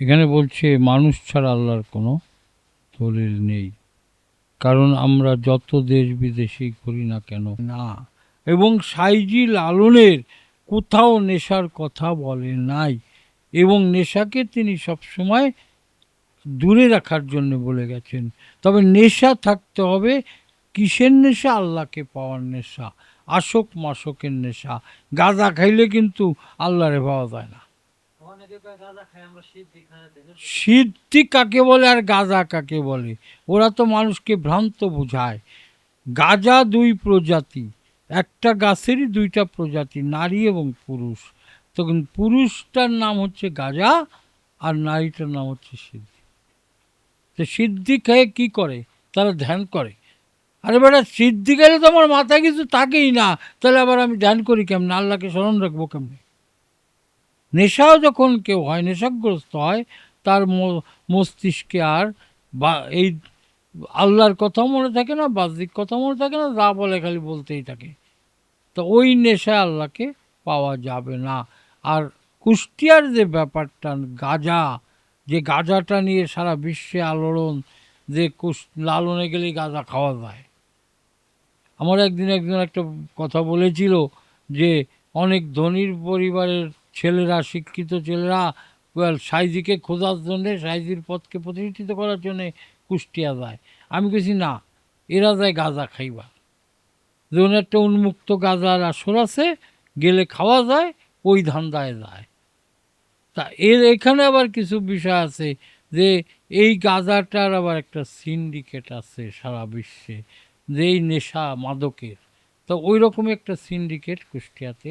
এখানে বলছে মানুষ ছাড়া আল্লাহর কোনো দলিল নেই। কারণ আমরা যত দেশ বিদেশেই করি না কেন? না। এবং সাইজি লালনের কোথাও নেশার কথা বলে নাই। এবং নেশাকে তিনি সবসময় দূরে রাখার জন্য বলে গেছেন। তবে নেশা থাকতে হবে কিসের নেশা? আল্লাহকে পাওয়ার নেশা আশোক মাসকের নেশা। গাঁজা খাইলে কিন্তু আল্লাহরে পাওয়া যায় না। সিদ্ধি কাকে বলে আর গাঁজা কাকে বলে? ওরা তো মানুষকে ভ্রান্ত বোঝায়। গাঁজা দুই প্রজাতি, একটা গাছেরই দুইটা প্রজাতি, নারী এবং পুরুষ। তখন পুরুষটার নাম হচ্ছে গাঁজা আর নারীটার নাম হচ্ছে সিদ্ধি। তো সিদ্ধি খেয়ে কি করে? তারা ধ্যান করে। আরে বেটা, সিদ্ধি গেলে তো আমার মাথায় কিছু থাকেই না। তাহলে আবার আমি ধ্যান করি কেমন? আল্লাহকে স্মরণ রাখব কেমনে? নেশাও যখন কেউ হয়, নেশাগ্রস্ত হয়, তার মস্তিষ্কে আর বা, এই আল্লাহর কথাও মনে থাকে না, বাহ্যিক কথা মনে থাকে না, যা বলে খালি বলতেই থাকে। তো ওই নেশা আল্লাহকে পাওয়া যাবে না। আর কুষ্টিয়ার যে ব্যাপারটা, গাজা, যে গাজাটা নিয়ে সারা বিশ্বে আলোড়ন, যে কুস লালনে গেলেই গাঁজা খাওয়া যায়। আমার একদিন একজন একটা কথা বলেছিল যে, অনেক ধনীর পরিবারের ছেলেরা, শিক্ষিত ছেলেরা সাইজিকে খোঁজার জন্যে, সাইজির পথকে প্রতিষ্ঠিত করার জন্যে কুষ্টিয়া যায়। আমি কেছি না, এরা যায় গাঁজা খাইবা যেমন একটা উন্মুক্ত গাঁজার আসর আছে, গেলে খাওয়া যায়, ওই ধান্দায় যায়। তা এর এখানে আবার কিছু বিষয় আছে যে, এই গাঁজাটার আবার একটা সিন্ডিকেট আছে সারা বিশ্বে, যে এই নেশা মাদকের। তো ওই রকম একটা সিন্ডিকেট কুষ্টিয়াতে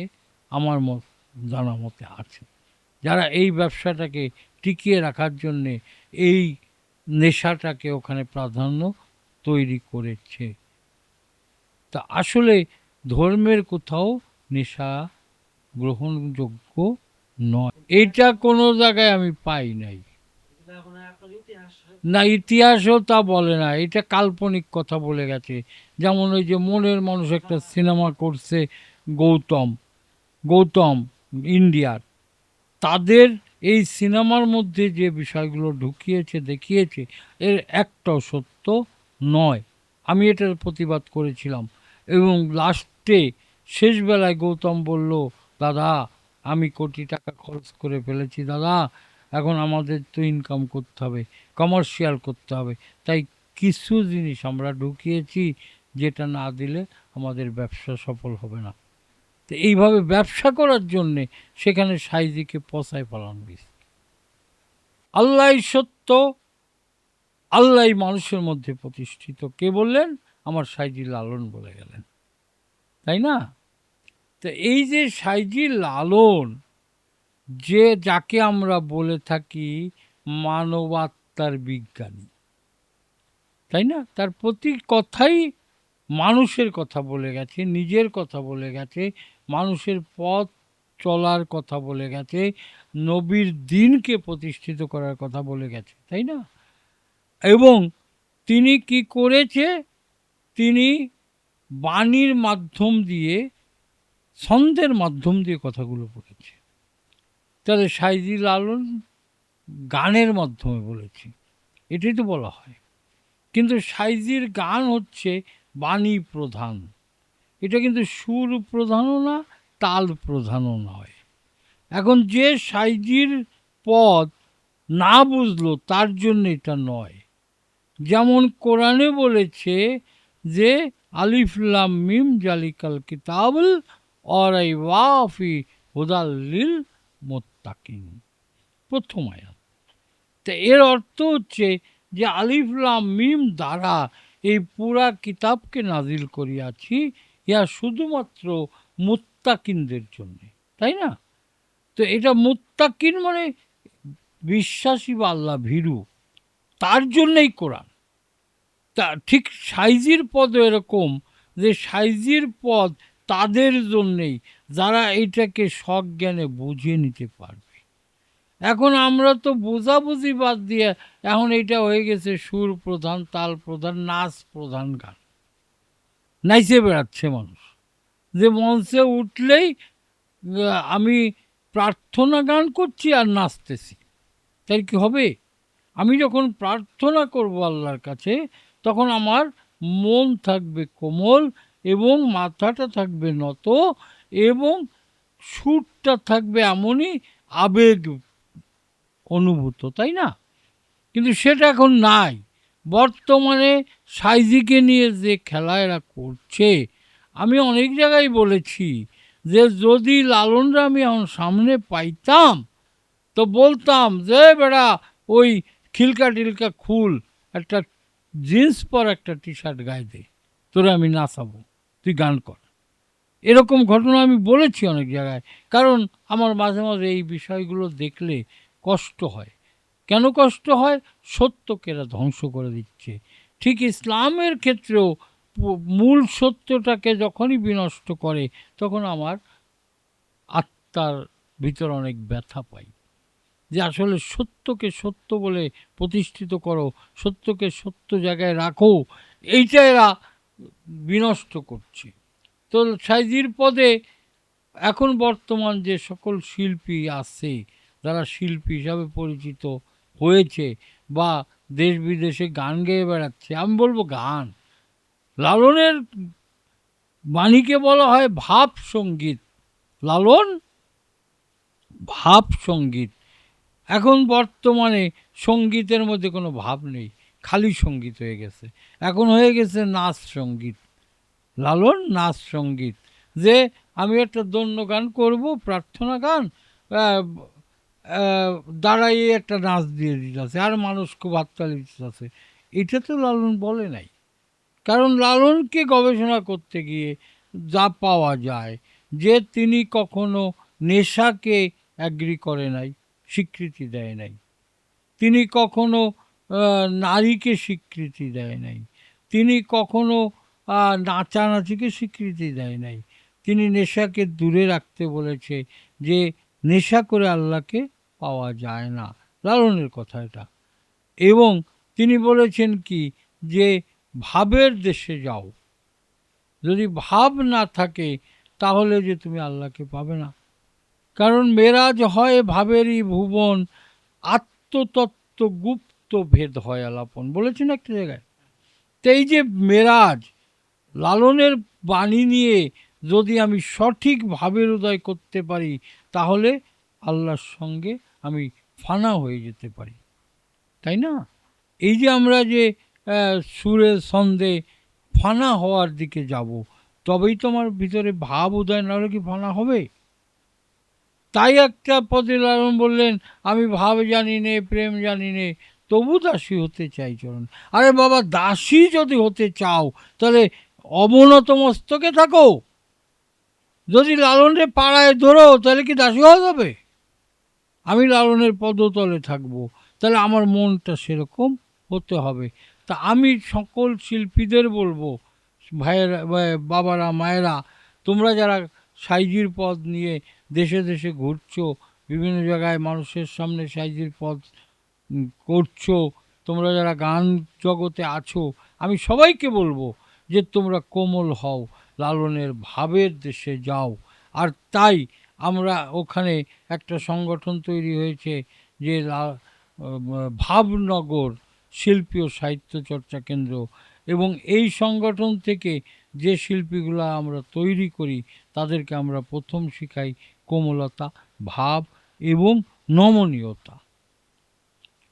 আমার মত জানা মতে আছে যারা এই ব্যবসাটাকে টিকিয়ে রাখার জন্যে এই নেশাটাকে ওখানে প্রাধান্য তৈরি করেছে। তা আসলে ধর্মের কোথাও নেশা গ্রহণযোগ্য নয়। এটা কোনো জায়গায় আমি পাই নাই। না, ইতিহাসও তা বলে না। এটা কাল্পনিক কথা বলে গেছে। যেমন ওই যে মনের মানুষ একটা সিনেমা করছে, গৌতম। গৌতম ইন্ডিয়ার, তাদের এই সিনেমার মধ্যে যে বিষয়গুলো ঢুকিয়েছে, দেখিয়েছে, এর একটাও সত্য নয়। আমি এটার প্রতিবাদ করেছিলাম এবং লাস্টে শেষবেলায় গৌতম বলল, দাদা, আমি কোটি টাকা খরচ করে ফেলেছি, দাদা। এখন আমাদের তো ইনকাম করতে হবে কমার্শিয়াল করতে হবে। তাই কিছু জিনিস আমরা ঢুকিয়েছি, যেটা না দিলে আমাদের ব্যবসা সফল হবে না। তো এইভাবে ব্যবসা করার জন্যে সেখানে সাইজিকে পচায় পালান গেছে আল্লাহ সত্য আল্লাহ মানুষের মধ্যে প্রতিষ্ঠিত। কে বললেন? আমার সাইজি লালন বলে গেলেন। তাই না? তো এই যে সাইজি লালন, যে যাকে আমরা বলে থাকি মানবাত্মার বিজ্ঞানী, তাই না? তার প্রতি কথাই মানুষের কথা বলে গেছে, নিজের কথা বলে গেছে মানুষের পথ চলার কথা বলে গেছে, নবীর দিনকে প্রতিষ্ঠিত করার কথা বলে গেছে, তাই না? এবং তিনি কি করেছে? তিনি বাণীর মাধ্যম দিয়ে, ছন্দের মাধ্যম দিয়ে কথাগুলো বলেছে। তাহলে সাইজি লালন গানের মাধ্যমে বলেছি, এটাই তো বলা হয়। কিন্তু সাইজির গান হচ্ছে বাণী প্রধান। এটা কিন্তু সুর প্রধানও না, তাল প্রধানও নয়। এখন যে সাইজির পদ না বুঝলো, তার জন্য এটা নয়। যেমন কোরআনে বলেছে যে আলিফলাম মিম জালিকাল কিতাবুল অরাই ওয়াফি হুদাল্লিল মোত্তাকিন। প্রথম আয়াত। তা এর অর্থ হচ্ছে যে আলিফলাম মিম দ্বারা এই পুরা কিতাবকে নাজিল করিয়াছি ইয়া শুধুমাত্র মুত্তাকিনদের জন্য, তাই না? তো এটা মুত্তাকিন মানে বিশ্বাসী বা আল্লাহ ভীরু, তার জন্যেই কোরআন। তা ঠিক সাইজির পদ এরকম যে সাইজির পদ তাদের জন্যেই, যারা এটাকে সজ্ঞানে বুঝে নিতে পারবে। এখন আমরা তো বোঝাবুঝি বাদ দিয়ে, এখন এটা হয়ে গেছে সুর প্রধান, তাল প্রধান, নাচ প্রধান গান। নাইচে বেড়াচ্ছে মানুষ। যে মঞ্চে উঠলেই আমি প্রার্থনা গান করছি আর নাচতেছি। তাই কি হবে? আমি যখন প্রার্থনা করব আল্লাহর কাছে, তখন আমার মন থাকবে কোমল এবং মাথাটা থাকবে নত এবং সুরটা থাকবে এমনই আবেগ অনুভূত, তাই না? কিন্তু সেটা এখন নাই। বর্তমানে সাইজিকে নিয়ে যে খেলা এরা করছে, আমি অনেক জায়গায় বলেছি যে যদি লালনরা আমি এখন সামনে পাইতাম, তো বলতাম যে, বেড়া, ওই খিলকা টিলকা খুল, একটা জিন্স পর একটা টি শার্ট গায়ে দে, তোরে আমি নাচাবো, তুই গান কর। এরকম ঘটনা আমি বলেছি অনেক জায়গায়, কারণ আমার মাঝে মাঝে এই বিষয়গুলো দেখলে কষ্ট হয়। কেন কষ্ট হয়? সত্যকে এরা ধ্বংস করে দিচ্ছে। ঠিক ইসলামের ক্ষেত্রেও মূল সত্যটাকে যখনই বিনষ্ট করে, তখন আমার আত্মার ভিতর অনেক ব্যথা পাই। যে আসলে সত্যকে সত্য বলে প্রতিষ্ঠিত করো, সত্যকে সত্য জায়গায় রাখো, এইটা এরা বিনষ্ট করছে। তো সাইজির পদে এখন বর্তমান যে সকল শিল্পী আছে, যারা শিল্পী হিসাবে পরিচিত হয়েছে বা দেশ বিদেশে গান গেয়ে বেড়াচ্ছে, আমি বলব গান। লালনের বাণীকে বলা হয় ভাব সংগীত। লালন ভাব সংগীত। এখন বর্তমানে সঙ্গীতের মধ্যে কোনো ভাব নেই, খালি সংগীত হয়ে গেছে। এখন হয়ে গেছে নাচ সংগীত। লালন নাচ সংগীত। যে আমি একটা দন্য গান করব, প্রার্থনা গান দাঁড়াইয়ে একটা নাচ দিয়ে দিতেছে, আর মানুষ খুব হাততালি দিতেছে। এটা তো লালন বলে নাই। কারণ লালনকে গবেষণা করতে গিয়ে যা পাওয়া যায়, যে তিনি কখনো নেশাকে অ্যাগ্রি করে নাই, স্বীকৃতি দেয় নাই। তিনি কখনো নারীকে স্বীকৃতি দেয় নাই। তিনি কখনো নাচানাচিকে স্বীকৃতি দেয় নাই। তিনি নেশাকে দূরে রাখতে বলেছে যে নেশা করে আল্লাহকে পাওয়া যায় না। লালনের কথা এটা। এবং তিনি বলেছেন কি, যে ভাবের দেশে যাও। যদি ভাব না থাকে, তাহলে যে তুমি আল্লাহকে পাবে না। কারণ মেরাজ হয় ভাবেরই ভুবন আত্মতত্ত্ব গুপ্ত ভেদ হয় আলাপন। বলেছেন একটা জায়গায়। তো এই যে মেরাজ, লালনের বাণী নিয়ে যদি আমি সঠিক ভাবের উদয় করতে পারি তাহলে আল্লাহর সঙ্গে আমি ফানা হয়ে যেতে পারি। তাই না? এই যে আমরা যে সুরের ছন্দে ফানা হওয়ার দিকে যাব, তবেই তো আমার ভিতরে ভাব উদয় না হলে কি ফানা হবে? তাই একটা পদে লালন বললেন, আমি ভাব জানি নে, প্রেম জানি নে, তবু দাসী হতে চাই চরণ। আরে বাবা, দাসী যদি হতে চাও, তাহলে অবনত মস্তকে থাকো। যদি লালনের পাড়ায় ধরো, তাহলে কি দাসী হওয়া যাবে? আমি লালনের পদতলে থাকব, তাহলে আমার মনটা সেরকম হতে হবে। তা আমি সকল শিল্পীদের বলব, ভাইয়েরা বাবারা, মায়েরা, তোমরা যারা সাইজির পদ নিয়ে দেশে দেশে ঘুরছো, বিভিন্ন জায়গায় মানুষের সামনে সাইজির পদ করছ, তোমরা যারা গান জগতে আছো, আমি সবাইকে বলব যে তোমরা কোমল হও। লালনের ভাবের দেশে যাও। আর তাই আমরা ওখানে একটা সংগঠন তৈরি হয়েছে যে ভাবনগর শিল্পী ও সাহিত্য চর্চা কেন্দ্র। এবং এই সংগঠন থেকে যে শিল্পীগুলো আমরা তৈরি করি, তাদেরকে আমরা প্রথম শিখাই কোমলতা, ভাব এবং নমনীয়তা।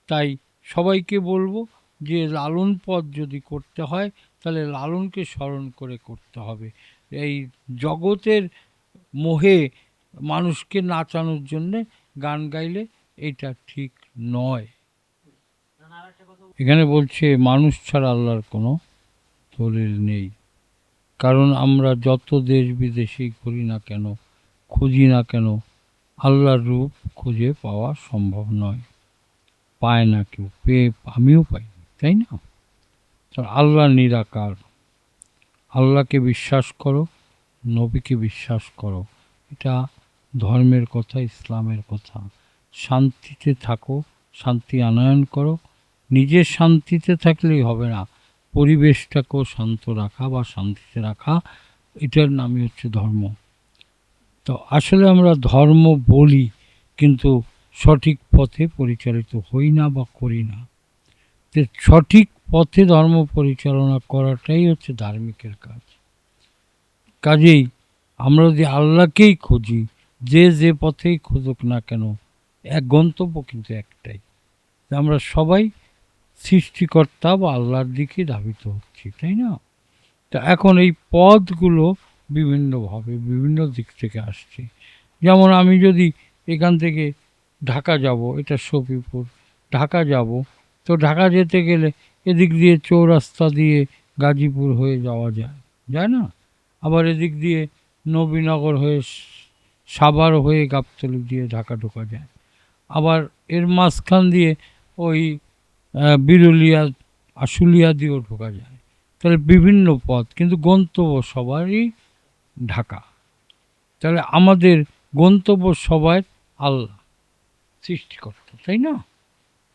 তাই সবাইকে বলব যে লালন পদ যদি করতে হয় তাহলে লালনকে স্মরণ করে করতে হবে। এই জগতের মোহে মানুষকে নাচানোর জন্যে গান গাইলে এটা ঠিক নয়। এখানে বলছে, মানুষ ছাড়া আল্লাহর কোনো দলিল নেই। কারণ আমরা যত দেশ বিদেশেই করি না কেন, খুঁজি না কেন, আল্লাহর রূপ খুঁজে পাওয়া সম্ভব নয়। পায় না কেউ পেয়ে আমিও পাই তাই না? আল্লাহ নিরাকার। আল্লাহকে বিশ্বাস করো, নবীকে বিশ্বাস করো। এটা ধর্মের কথা, ইসলামের কথা। শান্তিতে থাকো, শান্তি আনয়ন করো। নিজের শান্তিতে থাকলেই হবে না। পরিবেশটাকেও শান্ত রাখা বা শান্তিতে রাখা, এটার নামই হচ্ছে ধর্ম। তো আসলে আমরা ধর্ম বলি, কিন্তু সঠিক পথে পরিচালিত হই না বা করি না। সঠিক পথে ধর্ম পরিচালনা করাটাই হচ্ছে ধার্মিকের কাজ। কাজেই আমরা যদি আল্লাহকেই খুঁজি, যে যে পথেই খুঁজুক না কেন, এক গন্তব্য কিন্তু একটাই আমরা সবাই সৃষ্টিকর্তা বা আল্লাহর দিকে ধাবিত হচ্ছি, তাই না? তা এখন এই পথগুলো বিভিন্নভাবে বিভিন্ন দিক থেকে আসছে। যেমন আমি যদি এখান থেকে ঢাকা যাব, এটা সফিপুর, ঢাকা যাব, তো ঢাকা যেতে গেলে এদিক দিয়ে চৌরাস্তা দিয়ে গাজীপুর হয়ে যাওয়া যায় যায় না? আবার এদিক দিয়ে নবীনগর হয়ে সাভার হয়ে গাবতলি দিয়ে ঢাকা ঢোকা যায়। আবার এর মাঝখান দিয়ে ওই বিরুলিয়া, আশুলিয়া দিয়েও ঢোকা যায়। তাহলে বিভিন্ন পথ, কিন্তু গন্তব্য সবারই ঢাকা। তাহলে আমাদের গন্তব্য সবাই আল্লাহ, সৃষ্টিকর্তা, তাই না?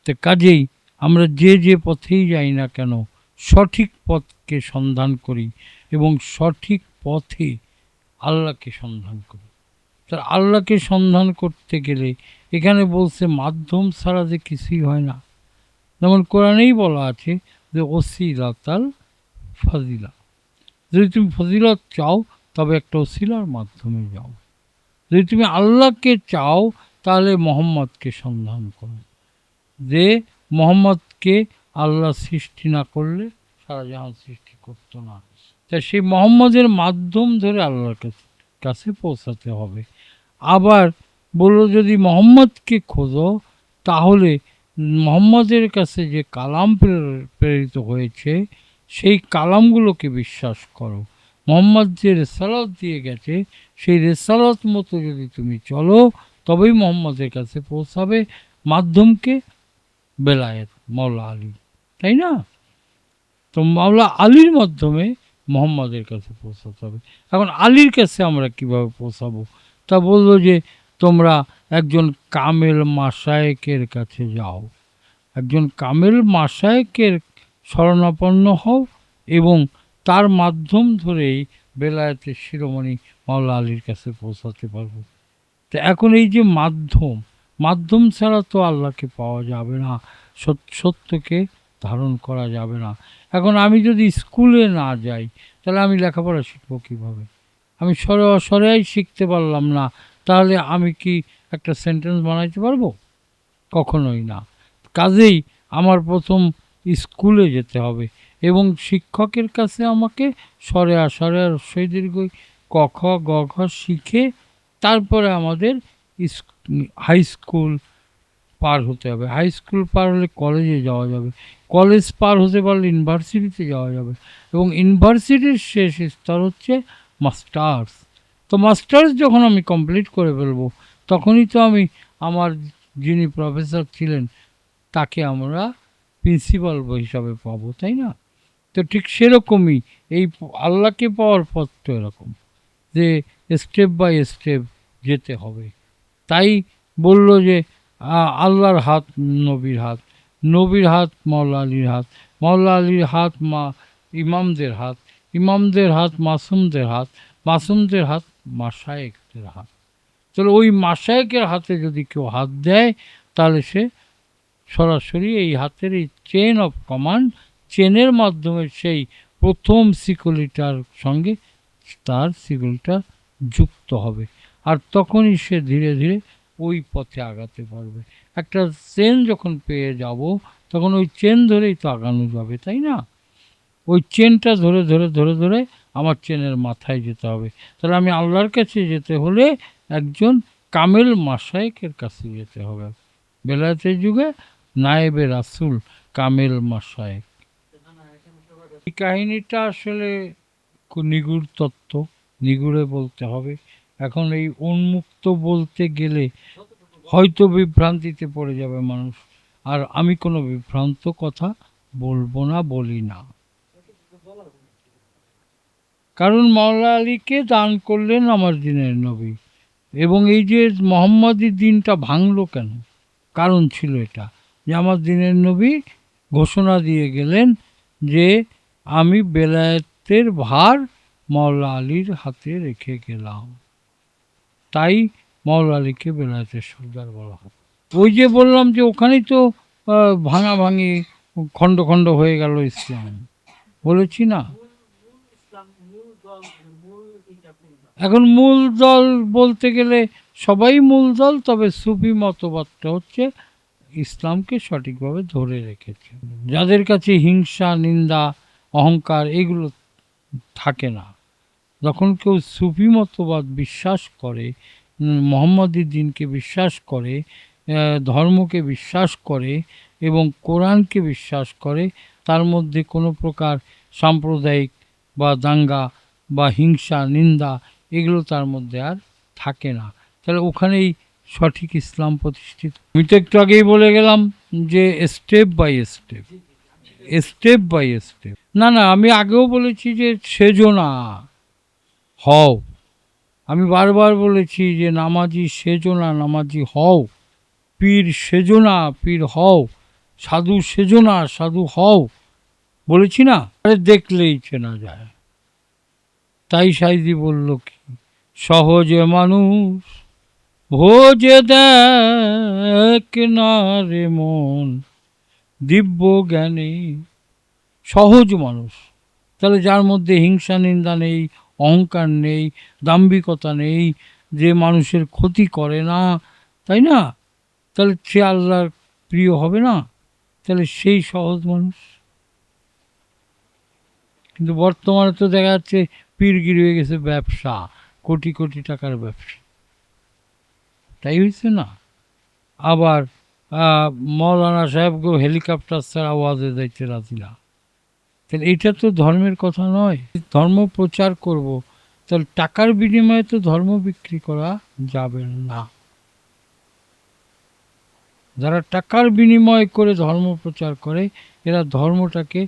তো কাজেই আমরা যে যে পথেই যাই না কেন, সঠিক পথকে সন্ধান করি এবং সঠিক পথে আল্লাহকে সন্ধান করি। তার আল্লাহকে সন্ধান করতে গেলে এখানে বলছে মাধ্যম ছাড়া যে কিছুই হয় না। যেমন কোরআনেই বলা আছে যে, ওসিলাতাল ফাজিলা। যদি তুমি ফজিলত চাও, তবে একটা ওসিলার মাধ্যমে যাও। যদি তুমি আল্লাহকে চাও, তাহলে মোহাম্মদকে সন্ধান করো। যে মোহাম্মদকে আল্লাহ সৃষ্টি না করলে সারা জাহান সৃষ্টি করতো না। তা সেই মোহাম্মদের মাধ্যম ধরে আল্লাহর কাছে পৌঁছাতে হবে। আবার বলল, যদি মোহাম্মদকে খোঁজো, তাহলে মোহাম্মদের কাছে যে কালাম প্রের- প্রেরিত হয়েছে, সেই কালামগুলোকে বিশ্বাস করো। মোহাম্মদ যে রেসালত দিয়ে গেছে, সেই রেসালত মতো যদি তুমি চলো, তবেই মোহাম্মদের কাছে পৌঁছাবে। মাধ্যমকে বেলায়েত মাওলা আলী। তাই না? তো মাওলা আলীর মাধ্যমে মোহাম্মদের কাছে পৌঁছাতে হবে। এখন আলীর কাছে আমরা কীভাবে পৌঁছাবো? তা বলল যে, তোমরা একজন কামেল মাসায়েকের কাছে যাও। একজন কামেল মাসায়েকের শরণাপন্ন হও এবং তার মাধ্যম ধরেই বেলায়েতের শিরোমণি মাওলা আলীর কাছে পৌঁছাতে পারব। তো এখন এই যে মাধ্যম মাধ্যম ছাড়া তো আল্লাহকে পাওয়া যাবে না। সত- সত্যকে ধারণ করা যাবে না। এখন আমি যদি স্কুলে না যাই, তাহলে আমি লেখাপড়া শিখব কীভাবে? আমি সরে অসরেই শিখতে পারলাম না, তাহলে আমি কি একটা সেন্টেন্স বানাইতে পারব? কখনোই না। কাজেই আমার প্রথম স্কুলে যেতে হবে এবং শিক্ষকের কাছে আমাকে আসরে আর রস্বই দীর্ঘই ক, খ, গ শিখে তারপরে আমাদের হাই স্কুল পার হতে হবে। হাই স্কুল পার হলে কলেজে যাওয়া যাবে। কলেজ পার হতে পারলে ইউনিভার্সিটিতে যাওয়া যাবে। এবং ইউনিভার্সিটির শেষ স্তর হচ্ছে মাস্টার্স তো মাস্টার্স যখন আমি কমপ্লিট করে ফেলব, তখনই তো আমি আমার যিনি প্রফেসর ছিলেন, তাকে আমরা প্রিন্সিপাল হিসাবে পাবো, তাই না? তো ঠিক সেরকমই এই আল্লাহকে পাওয়ার পথ তো এরকম, যে স্টেপ বাই স্টেপ যেতে হবে। তাই বলল যে আল্লাহর হাত নবীর হাত নবীর হাত মাওলা আলীর হাত মাওলা আলীর হাত মা, ইমামদের হাত ইমামদের হাত মাসুমদের হাত মাসুমদের হাত মাসায়েকদের হাত। তাহলে ওই মাসায়েকের হাতে যদি কেউ হাত দেয়, তাহলে সে সরাসরি এই হাতের এই চেন অফ কমান্ড চেনের মাধ্যমে সেই প্রথম সিকুলিটার সঙ্গে তার সিকুলিটা যুক্ত হবে। আর তখনই সে ধীরে ধীরে ওই পথে আগাতে পারবে। একটা চেন যখন পেয়ে যাব, তখন ওই চেন ধরেই তো আগানো যাবে, তাই না? ওই চেনটা ধরে ধরে ধরে ধরে আমার চেনের মাথায় যেতে হবে। তাহলে আমি আল্লাহর কাছে যেতে হলে একজন কামেল মাসায়েকের কাছে যেতে হবে। বেলায়েতের যুগে নায়েবে রাসুল কামেল মাসায়েক এই কাহিনীটা আসলে নিগুড় তত্ত্ব, নিগুড়ে বলতে হবে। এখন এই উন্মুক্ত বলতে গেলে হয়তো বিভ্রান্তিতে পড়ে যাবে মানুষ। আর আমি কোনো বিভ্রান্ত কথা বলব না, বলি না। কারণ মাওলা আলীকে দান করলেন আমার দিনের নবী। এবং এই যে মোহাম্মদী দিনটা ভাঙলো কেন? কারণ ছিল এটা, যে আমার দিনের নবী ঘোষণা দিয়ে গেলেন যে আমি বেলায়েতের ভার মাওলা আলীর হাতে রেখে গেলাম। তাই মাওলা আলীকে বেলায়েতের সর্দার বলা হয়। ওই যে বললাম যে ওখানেই তো আহ, ভাঙাভাঙি খণ্ড খণ্ড হয়ে গেল ইসলাম। বলেছি না? এখন মূল দল বলতে গেলে সবাই মূল দল তবে সুফি মতবাদটা হচ্ছে ইসলামকে সঠিকভাবে ধরে রেখেছে। যাদের কাছে হিংসা নিন্দা অহংকার এগুলো থাকে না। যখন কেউ সুফি মতবাদ বিশ্বাস করে মোহাম্মদী দিনকে বিশ্বাস করে ধর্মকে বিশ্বাস করে এবং কোরআনকে বিশ্বাস করে, তার মধ্যে কোনো প্রকার সাম্প্রদায়িক বা দাঙ্গা বা হিংসা, নিন্দা এগুলো তার মধ্যে আর থাকে না। তাহলে ওখানেই সঠিক ইসলাম প্রতিষ্ঠিত। আমি তো একটু আগেই বলে গেলাম যে step by step step by step না না, আমি আগেও বলেছি যে সেজো না। হও। আমি বারবার বলেছি যে নামাজি সেজো না, নামাজি হও। পীর সেজো না, পীর হও। সাধু সেজো না, সাধু হও। বলেছি না? আরে দেখলেই চেনা যায়। তাই সাইদি বলল কি? সহজে মানুষ ভোজে দেখ না রে মন। দিব্য জ্ঞানী, সহজ মানুষ। তাহলে যার মধ্যে হিংসা নিন্দা নেই অহংকার নেই, দাম্ভিকতা নেই, যে মানুষের ক্ষতি করে না, তাই না? তাহলে সে আল্লাহর প্রিয় হবে না? তাহলে সেই সহজ মানুষ? কিন্তু বর্তমানে তো দেখা যাচ্ছে পীরগিরি হয়ে গেছে ব্যবসা, কোটি কোটি টাকার ব্যবসা। তাই হয়েছে না? আবার মৌলানা সাহেবকে হেলিকপ্টার ছাড়া আওয়াজে যাইতে রাজি না। তাহলে এটা তো ধর্মের কথা নয়। ধর্ম প্রচার করব, তাহলে টাকার বিনিময়ে তো ধর্ম বিক্রি করা যাবে না। যারা টাকার বিনিময় করে ধর্ম প্রচার করে, এরা ধর্মটাকে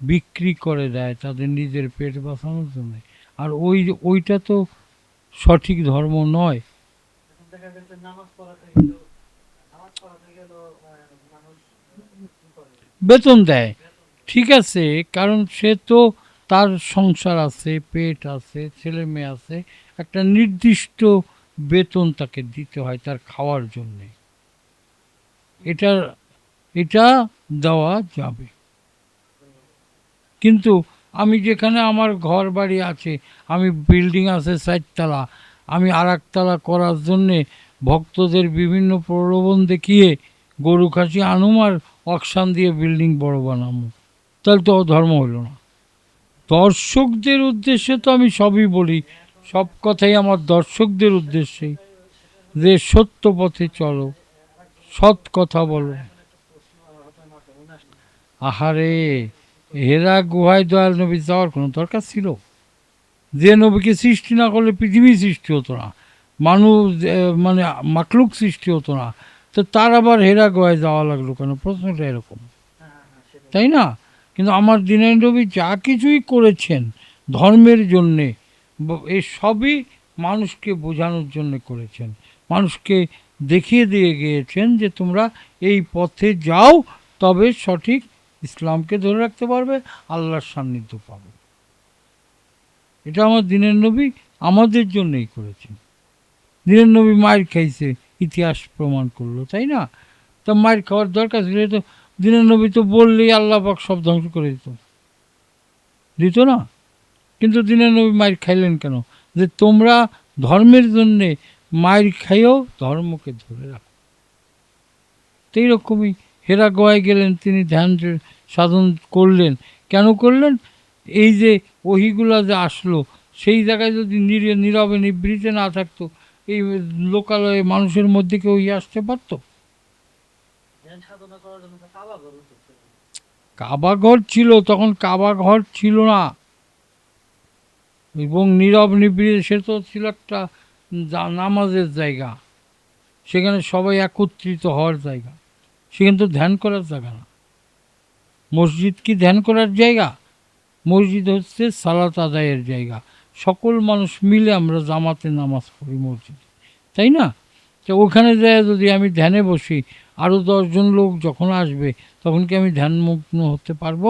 বিক্রি করে দেয়, তাদের নিজের পেট বাঁচানোর জন্য। আর ওই ওইটা তো সঠিক ধর্ম নয়? বেতন দেয়। ঠিক আছে, কারণ সে তো তার সংসার আছে, পেট আছে, ছেলে মেয়ে আছে, একটা নির্দিষ্ট বেতন তাকে দিতে হয় তার খাওয়ার জন্যে। এটা এটা দেওয়া যাবে। কিন্তু আমি যেখানে আমার ঘর বাড়ি আছে, আমি বিল্ডিং আছে চারতলা, আমি আর একতলা করার জন্যে ভক্তদের বিভিন্ন প্রলোভন দেখিয়ে গরু খাসি আনুম আর অকশান দিয়ে বিল্ডিং বড় বানাবো তাহলে তো ধর্ম হলো না। দর্শকদের উদ্দেশ্যে তো আমি সবই বলি, সব কথাই আমার দর্শকদের উদ্দেশ্যেই যে সত্য পথে চলো, সৎ কথা বলো। আহারে হেরা গুহায় দয়াল নবী যাওয়ার কোনো দরকার ছিল? যে নবীকে সৃষ্টি না করলে পৃথিবী সৃষ্টি হতো না, মানুষ মানে মাকলুক সৃষ্টি হতো না, তো তার আবার হেরা গুহায় যাওয়া লাগল কেন? প্রশ্নটা এরকম। তাই না? কিন্তু আমার দিনের নবী যা কিছুই করেছেন ধর্মের জন্যে এ সবই মানুষকে বোঝানোর জন্য করেছেন। মানুষকে দেখিয়ে দিয়ে গিয়েছেন যে তোমরা এই পথে যাও, তবে সঠিক ইসলামকে ধরে রাখতে পারবে, আল্লাহর সান্নিধ্য পাবে। এটা আমার দিনের নবী আমাদের জন্যই করেছেন। দিনের নবী মায়ের খাইছে ইতিহাস প্রমাণ করল, তাই না? তা মায়ের খাওয়ার দরকার ছিল, তো দিনের নবী তো বললেই আল্লাহ পাক সব ধ্বংস করে দিত। দিত না? কিন্তু দিনের নবী মায়ের খাইলেন কেন? যে তোমরা ধর্মের জন্যে মায়ের খাইও, ধর্মকে ধরে রাখো। তো হেরা গোয়ায় গেলেন, তিনি ধ্যান সাধন করলেন। কেন করলেন? এই যে ওহিগুলা যে আসলো, সেই জায়গায় যদি নীর- নীরবে নিবৃতে না থাকতো, এই লোকালয়ে মানুষের মধ্যে কেউ ইয়ে আসতে পারতো ধ্যান সাধনা করার জন্য তো কাবা ঘর ছিল। তখন কাবা ঘর ছিল না। এবং নীরব নিবিড় সে তো ছিল একটা নামাজের জায়গা। সেখানে সবাই একত্রিত হওয়ার জায়গা। সেখানে তো ধ্যান করার জায়গা না। মসজিদ কি ধ্যান করার জায়গা? মসজিদ হচ্ছে সালাত আদায়ের জায়গা। সকল মানুষ মিলে আমরা জামাতে নামাজ পড়ি মসজিদে। তাই না? তো ওখানে যায় যদি আমি ধ্যানে বসি আরও দশজন লোক যখন আসবে তখন কি আমি ধ্যানমগ্ন হতে পারব?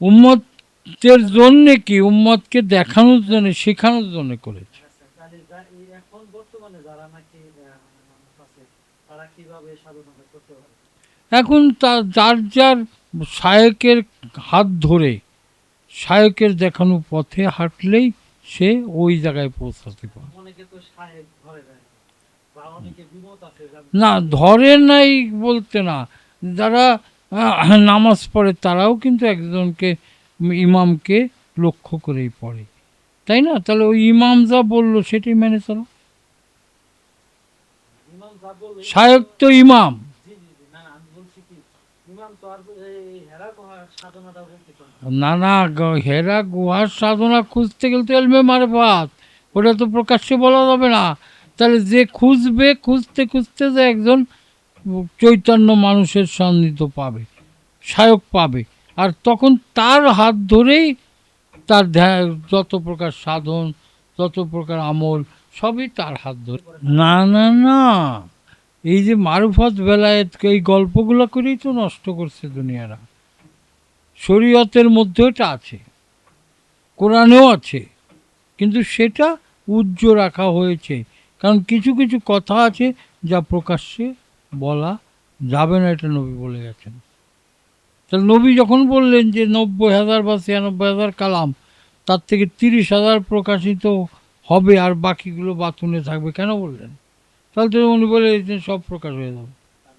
উম্মতের জন্য কি? উম্মতকে দেখানোর জন্য শেখানোর জন্য করেছে। এখন তা যার যার শায়কের হাত ধরে শায়কের দেখানো পথে হাঁটলেই সে ওই জায়গায় পৌঁছাতে পারে। না ধরে নাই বলতে না। যারা নামাজ পড়ে তারাও কিন্তু একজনকে ইমামকে লক্ষ্য করেই পড়ে। তাই না? তাহলে ওই ইমাম যা বলল সেটাই মেনে চলো। শায়ক তো ইমাম। না না, হেরা গুহার সাধনা খুঁজতে গেলে তো এলমে মারে ভাত ওটা তো প্রকাশ্যে বলা যাবে না। তাহলে যে খুঁজবে খুঁজতে খুঁজতে যে একজন চৈতন্য মানুষের সান্নিধ্য পাবে সায়ক পাবে। আর তখন তার হাত ধরেই তার যত প্রকার সাধন যত প্রকার আমল সবই তার হাত ধরে। না না না। এই যে মারুফত বেলায়েত এই গল্পগুলো করেই তো নষ্ট করছে দুনিয়ারা। শরীয়তের মধ্যে এটা আছে। কোরআনেও আছে। কিন্তু সেটা উজ্জ রাখা হয়েছে। কারণ কিছু কিছু কথা আছে যা প্রকাশ্যে বলা যাবে না, এটা নবী বলে গেছেন। তাহলে নবী যখন বললেন যে নব্বই হাজার বা ছিয়ানব্বই হাজার কালাম, তার থেকে তিরিশ হাজার প্রকাশিত হবে আর বাকিগুলো বাতুনে থাকবে, কেন বললেন? তাহলে তো উনি বলে সব প্রকাশ হয়ে যাবে।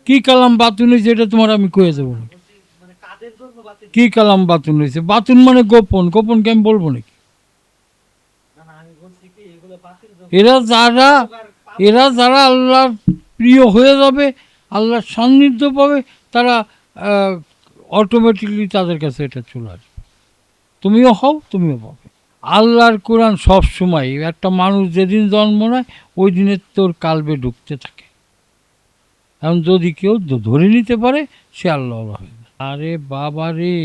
কী কালাম বাতুনে যেটা তোমার আমি কয়ে দেবো না বলছি মানে কাদের জন্য বাতিল কি কালাম বাতুন হয়েছে বাতুন মানে গোপন। গোপন গোপনকে আমি বলব নাকি? কি এরা যারা এরা যারা আল্লাহর প্রিয় হয়ে যাবে, আল্লাহর সান্নিধ্য পাবে, তারা অটোমেটিকলি তাদের কাছে এটা চলে আসবে। তুমিও হও, তুমিও পাবে। আল্লাহর কোরআন সব সময়, একটা মানুষ যেদিন জন্ম নেয়, ওই দিনের তোর কালবে ঢুকতে থাকে। এখন যদি কেউ ধরে নিতে পারে, সে আল্লাহ হবে আরে বাবা রে,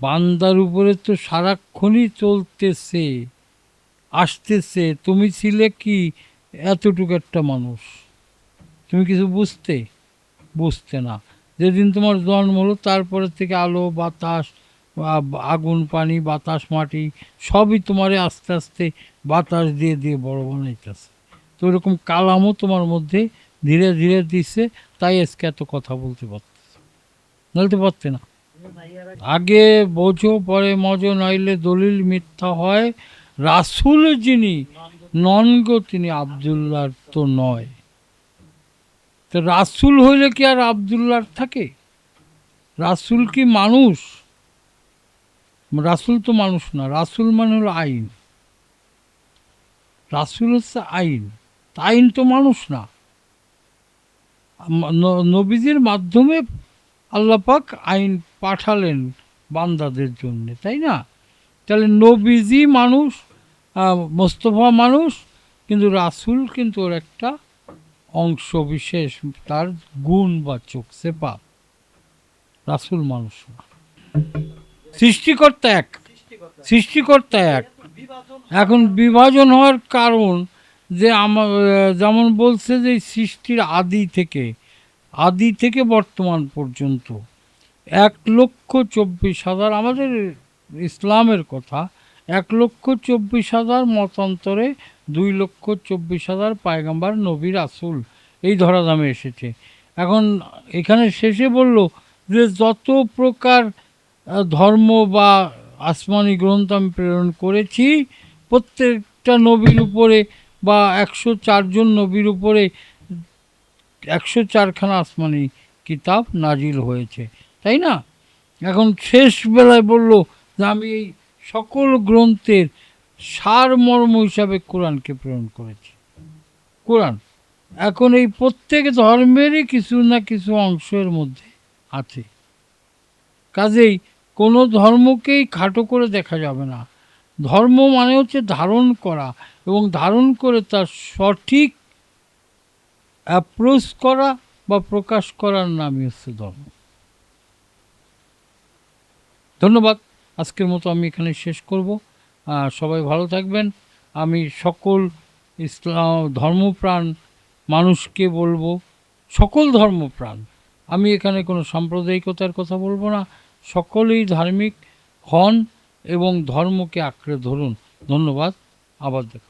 বান্দার উপরে তো সারাক্ষণই চলতেছে, আসতেছে। তুমি ছিলে কি? এতটুকু একটা মানুষ। তুমি কিছু বুঝতে? বুঝতে না। যেদিন তোমার জন্ম হলো, তারপরে থেকে আলো, বাতাস আগুন, পানি, বাতাস, মাটি, সবই তোমারে আস্তে আস্তে বাতাস দিয়ে দিয়ে বড় বানাইতেছে। তো ওরকম কালামও তোমার মধ্যে ধীরে ধীরে দিচ্ছে তাই আজকে এত কথা বলতে পারতেছে বলতে পারতে না। আগে বোঝো, পরে মজো, নইলে দলিল মিথ্যা হয়। রাসুল যিনি নন তিনি আবদুল্লার তো নয়। তো রাসুল হইলে কি আর আবদুল্লার থাকে? রাসুল কি মানুষ? রাসুল তো মানুষ না, রাসুল মানে হলো আইন। রাসুল হচ্ছে আইন আইন তো মানুষ ন- নবীজির মাধ্যমে আল্লাপাক আইন পাঠালেন বান্দাদের জন্য, তাই না? তাহলে নবীজি মানুষ মোস্তফা মানুষ, কিন্তু রাসুল কিন্তু ওর একটা অংশ বিশেষ, তার গুণ বা চোখ সেপা রাসুল মানুষ সৃষ্টিকর্তা এক। সৃষ্টিকর্তা এক। এখন বিভাজন হওয়ার কারণ যে আমার যেমন বলছে যে সৃষ্টির আদি থেকে আদি থেকে বর্তমান পর্যন্ত এক লক্ষ চব্বিশ হাজার, আমাদের ইসলামের কথা, এক লক্ষ চব্বিশ হাজার মতান্তরে দুই লক্ষ চব্বিশ হাজার পায়গাম্বার নবীর আসুল এই ধরাধামে এসেছে। এখন এখানে শেষে বলল যে যত প্রকার ধর্ম বা আসমানি গ্রন্থ আমি প্রেরণ করেছি, প্রত্যেকটা নবীর উপরে বা একশো চারজন নবীর উপরে একশো চারখানা আসমানি কিতাব নাজিল হয়েছে, তাই না? এখন শেষ বেলায় বলল যে আমি এই সকল গ্রন্থের সারমর্ম হিসাবে কোরআনকে প্রেরণ করেছি। কোরআন, এখন এই প্রত্যেক ধর্মেরই কিছু না কিছু অংশের মধ্যে আছে। কাজেই কোনো ধর্মকেই খাটো করে দেখা যাবে না। ধর্ম মানে হচ্ছে ধারণ করা এবং ধারণ করে তার সঠিক অ্যাপ্রোচ করা বা প্রকাশ করার নামই হচ্ছে ধর্ম। ধন্যবাদ। আজকের মতো আমি এখানে শেষ করব। সবাই ভালো থাকবেন। আমি সকল ইসলাম, ধর্মপ্রাণ মানুষকে বলব, সকল ধর্মপ্রাণ। আমি এখানে কোনো সাম্প্রদায়িকতার কথা বলব না। সকলেই ধার্মিক হন এবং ধর্মকে আঁকড়ে ধরুন। ধন্যবাদ। আবার দেখা হবে